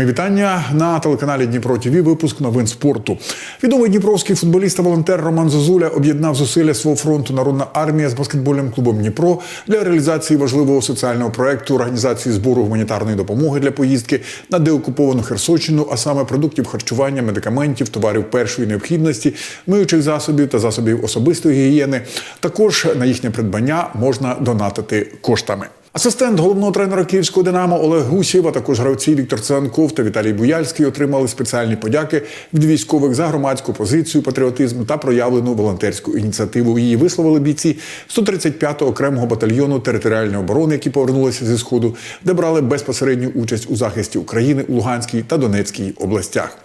Мої вітання на телеканалі Дніпро ТВ. Випуск новин спорту. Відомий дніпровський футболіст та волонтер Роман Зозуля об'єднав зусилля свого фронту Народна армія з баскетбольним клубом Дніпро для реалізації важливого соціального проекту організації збору гуманітарної допомоги для поїздки на деокуповану Херсонщину, а саме продуктів харчування, медикаментів, товарів першої необхідності, миючих засобів та засобів особистої гігієни. Також на їхнє придбання можна донатити коштами. Асистент головного тренера київського Динамо Олег Гусєв, а також гравці Віктор Цанков та Віталій Буяльський отримали спеціальні подяки від військових за громадську позицію, патріотизм та проявлену волонтерську ініціативу. Її висловили бійці 135-го окремого батальйону територіальної оборони, які повернулися зі сходу, де брали безпосередню участь у захисті України у Луганській та Донецькій областях.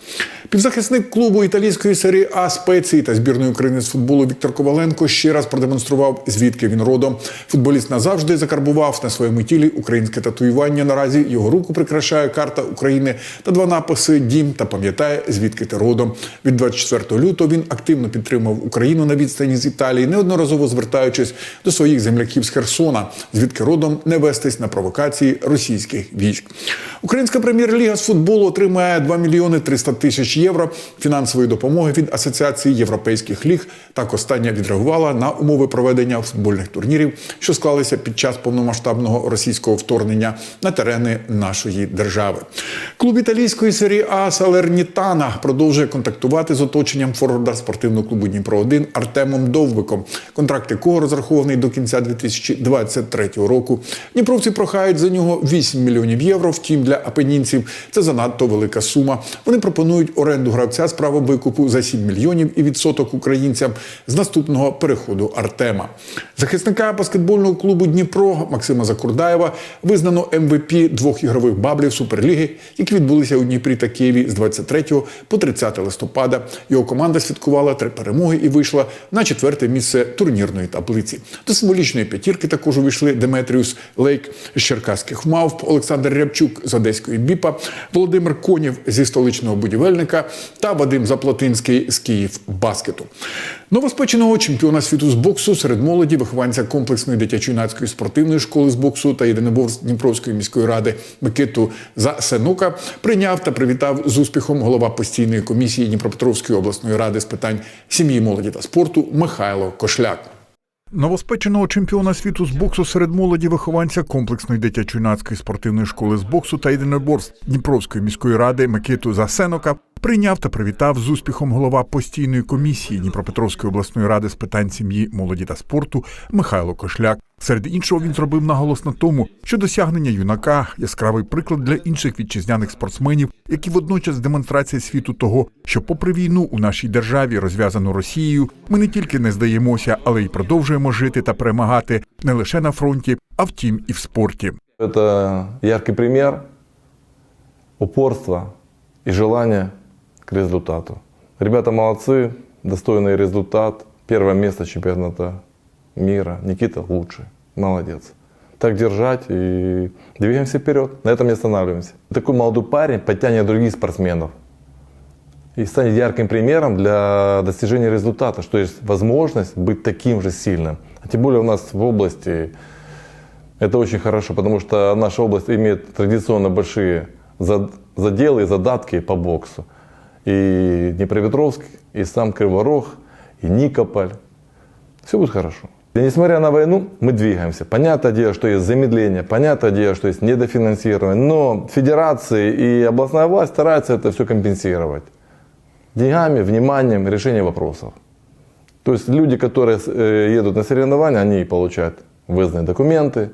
Півзахисник клубу італійської серії А спеції та збірної України з футболу Віктор Коваленко ще раз продемонстрував, звідки він родом. Футболіст назавжди закарбував на своєму тілі українське татуювання. Наразі його руку прикрашає карта України та два написи Дім та пам'ятає, звідки ти родом. Від 24 лютого він активно підтримав Україну на відстані з Італії, неодноразово звертаючись до своїх земляків з Херсона, звідки родом не вестись на провокації російських військ. Українська прем'єр-ліга з футболу отримає 2 мільйони 300 тисяч євро фінансової допомоги від Асоціації європейських ліг. Так остання відреагувала на умови проведення футбольних турнірів, що склалися під час повномасштабного російського вторгнення на терени нашої держави. Клуб італійської серії А Салернітана продовжує контактувати з оточенням форварда спортивного клубу Дніпро 1 Артемом Довбиком, контракт якого розрахований до кінця 2023 року. Дніпровці прохають за нього 8 мільйонів євро. Втім, для апенінців це занадто велика сума. Вони пропонують оренду гравця з правом викупу за 7 мільйонів і відсоток українцям з наступного переходу Артема. Захисника баскетбольного клубу Дніпро Максима Закурдаєва визнано МВП двох ігрових баблів Суперліги, які відбулися у Дніпрі та Києві з 23 по 30 листопада. Його команда святкувала три перемоги і вийшла на четверте місце турнірної таблиці. До символічної п'ятірки також увійшли Деметріус Лейк з Черкаських мавп, Олександр Рябчук з Одеської Біпа, Володимир Конєв зі столичного будівельника та Вадим Заплатинський з Київ Баскету. Новоспеченого чемпіона світу з боксу серед молоді, вихованця комплексної дитячо-юнацької спортивної школи з боксу та єдиноборств Дніпровської міської ради Микиту Засенука прийняв та привітав з успіхом голова постійної комісії Дніпропетровської обласної ради з питань сім'ї, молоді та спорту Михайло Кошляк. Новоспеченого чемпіона світу з боксу серед молоді вихованця комплексної дитячо-юнацької спортивної школи з боксу та єдиноборств Дніпровської міської ради Микиту Засенока прийняв та привітав з успіхом голова постійної комісії Дніпропетровської обласної ради з питань сім'ї, молоді та спорту Михайло Кошляк. Серед іншого він зробив наголос на тому, що досягнення юнака яскравий приклад для інших вітчизняних спортсменів, які водночас демонстрація світу того, що, попри війну у нашій державі, розв'язану Росією, ми не тільки не здаємося, але й продовжуємо жити та перемагати не лише на фронті, а втім і в спорті. Это яркий пример упорства и желания к результату. Ребята молодцы, достойный результат. Первое место чемпионата мира. Никита лучший. Молодец. Так держать и двигаемся вперед. На этом не останавливаемся. Такой молодой парень подтянет других спортсменов. И станет ярким примером для достижения результата, что есть возможность быть таким же сильным. А тем более у нас в области это очень хорошо, потому что наша область имеет традиционно большие зад- заделы и задатки по боксу. И Днепропетровск, и сам Криворог, и Никополь. Все будет хорошо. И несмотря на войну, мы двигаемся. Понятное дело, что есть замедление, понятное дело, что есть недофинансирование, но федерации и областная власть стараются это все компенсировать. Деньгами, вниманием, решением вопросов. То есть люди, которые э, едут на соревнования, они получают выездные документы,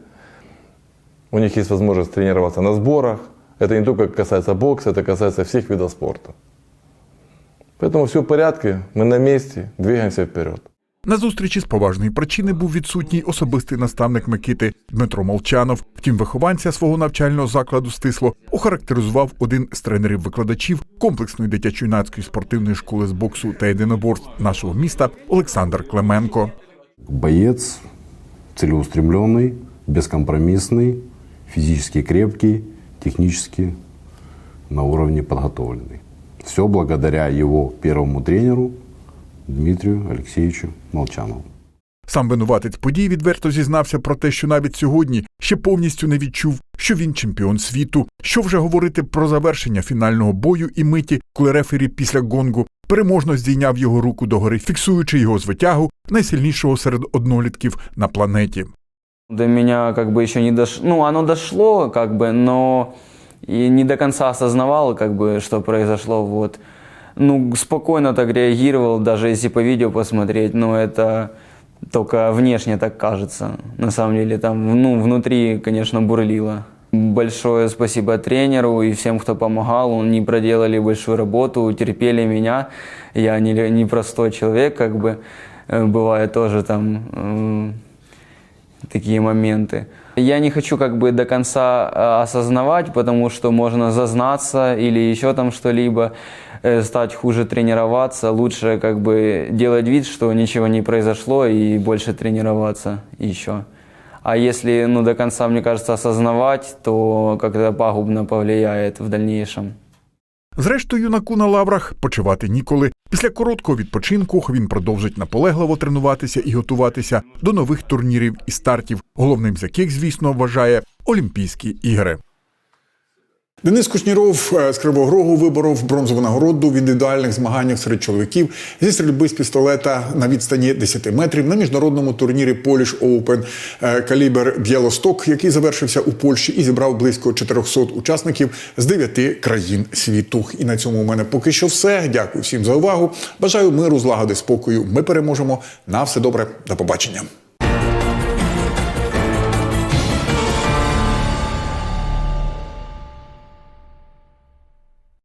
у них есть возможность тренироваться на сборах. Это не только касается бокса, это касается всех видов спорта. Поэтому все в порядке, мы на месте, двигаемся вперед. На зустрічі з поважної причини був відсутній особистий наставник Микити Дмитро Молчанов. Втім, вихованця свого навчального закладу стисло охарактеризував один з тренерів-викладачів комплексної дитячо-юнацької спортивної школи з боксу та єдиноборств нашого міста Олександр Клименко. Боец целеустремленный, бескомпромиссный, физически крепкий, технически на уровне подготовленный. Все благодаря его первому тренеру Дмитрию Алексеевичу Молчанову. Сам винуватець подій відверто зізнався про те, що навіть сьогодні ще повністю не відчув, що він чемпіон світу. Що вже говорити про завершення фінального бою і миті, коли рефері після гонгу переможно здійняв його руку догори, фіксуючи його звитягу найсильнішого серед однолітків на планеті. До меня как бы еще не дошло, ну оно дошло как бы, но и не до конца осознавал как бы, что произошло, вот. Ну, спокойно так реагировал, даже если по видео посмотреть, но это только внешне так кажется. На самом деле там, ну, внутри, конечно, бурлило. Большое спасибо тренеру и всем, кто помогал. Они проделали большую работу, терпели меня. Я не, не простой человек, как бы. Э, Бывает тоже там э, такие моменты. Я не хочу как бы до конца э, осознавать, потому что можно зазнаться или еще там что-либо, э, стать хуже тренироваться. Лучше как бы делать вид, что ничего не произошло и больше тренироваться еще. А если ну, до конца, мне кажется, осознавать, то как-то пагубно повлияет в дальнейшем. Зрештою, юнаку на лаврах почивати ніколи. Після короткого відпочинку він продовжить наполегливо тренуватися і готуватися до нових турнірів і стартів, головним з яких, звісно, вважає Олімпійські ігри. Денис Кушніров е, з Кривого Рогу виборов бронзову нагороду в індивідуальних змаганнях серед чоловіків зі стрільби з пістолета на відстані 10 метрів на міжнародному турнірі Polish Open е, калібр Б'єлосток, який завершився у Польщі і зібрав близько 400 учасників з 9 країн світу. І на цьому у мене поки що все. Дякую всім за увагу. Бажаю миру, злагоди, спокою. Ми переможемо. На все добре. До побачення.